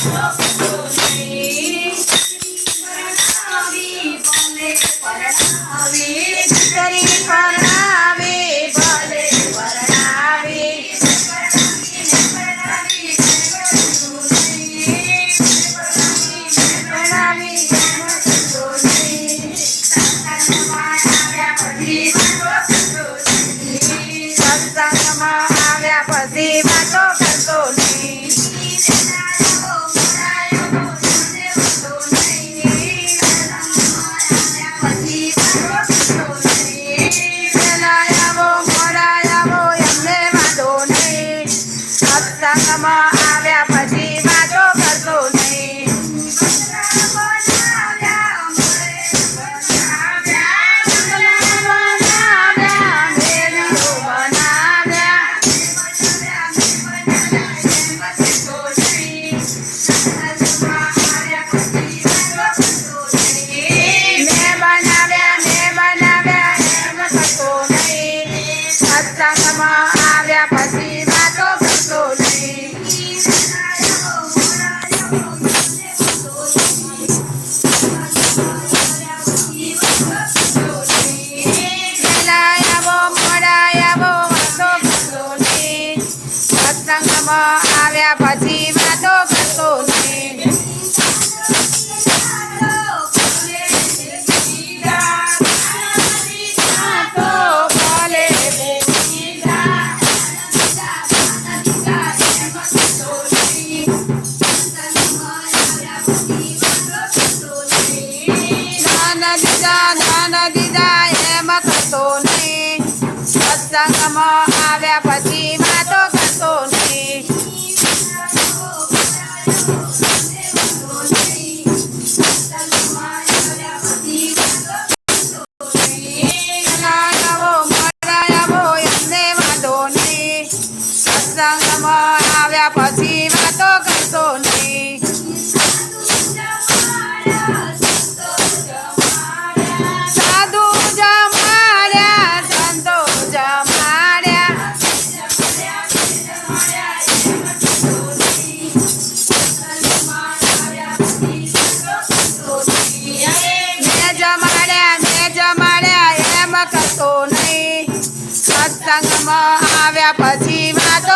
Stop. નાના દીદા નાના દીદા નહીં સત્સંગમાં આવ્યા પછી વાતો કરતો આવ્યા પછી વાતો કરતો નહીં માણ્યા એમ કશો નહીં. સત્સંગમાં આવ્યા પછી વાત